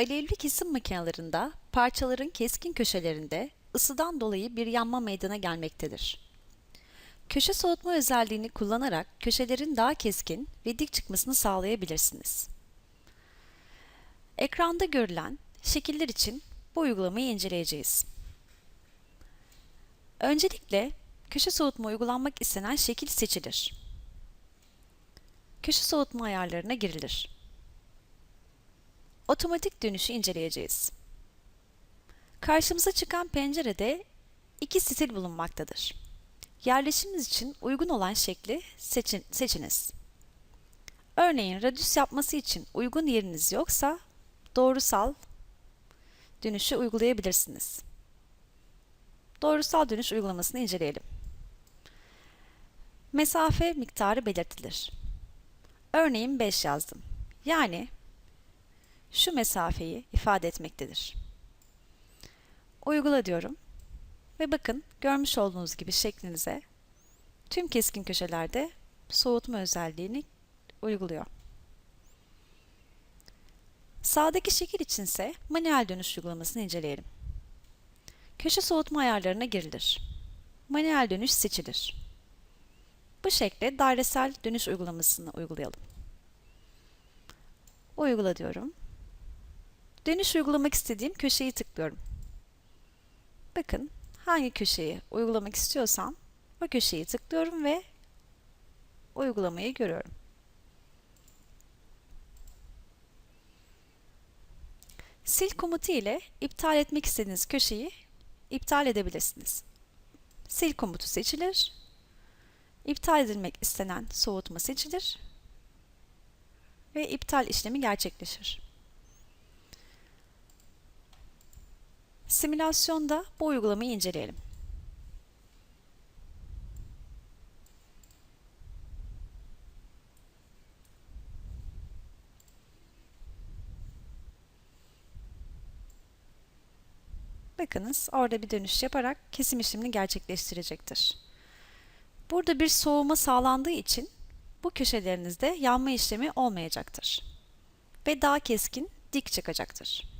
Alevli kesim makinelerinde parçaların keskin köşelerinde ısıdan dolayı bir yanma meydana gelmektedir. Köşe soğutma özelliğini kullanarak köşelerin daha keskin ve dik çıkmasını sağlayabilirsiniz. Ekranda görülen şekiller için bu uygulamayı inceleyeceğiz. Öncelikle köşe soğutma uygulanmak istenen şekil seçilir. Köşe soğutma ayarlarına girilir. Otomatik dönüşü inceleyeceğiz. Karşımıza çıkan pencerede iki stil bulunmaktadır. Yerleşiminiz için uygun olan şekli seçin, seçiniz. Örneğin radyüs yapması için uygun yeriniz yoksa doğrusal dönüşü uygulayabilirsiniz. Doğrusal dönüş uygulamasını inceleyelim. Mesafe miktarı belirtilir. Örneğin 5 yazdım. Yani şu mesafeyi ifade etmektedir. Uygula diyorum. Ve bakın görmüş olduğunuz gibi şeklinize tüm keskin köşelerde soğutma özelliğini uyguluyor. Sağdaki şekil içinse manuel dönüş uygulamasını inceleyelim. Köşe soğutma ayarlarına girilir. Manuel dönüş seçilir. Bu şekilde dairesel dönüş uygulamasını uygulayalım. Uygula diyorum. Dönüş uygulamak istediğim köşeyi tıklıyorum. Bakın hangi köşeyi uygulamak istiyorsam o köşeyi tıklıyorum ve uygulamayı görüyorum. Sil komutu ile iptal etmek istediğiniz köşeyi iptal edebilirsiniz. Sil komutu seçilir. İptal edilmek istenen soğutma seçilir ve iptal işlemi gerçekleşir. Simülasyonda bu uygulamayı inceleyelim. Bakınız orada bir dönüş yaparak kesim işlemini gerçekleştirecektir. Burada bir soğuma sağlandığı için bu köşelerinizde yanma işlemi olmayacaktır. Ve daha keskin dik çıkacaktır.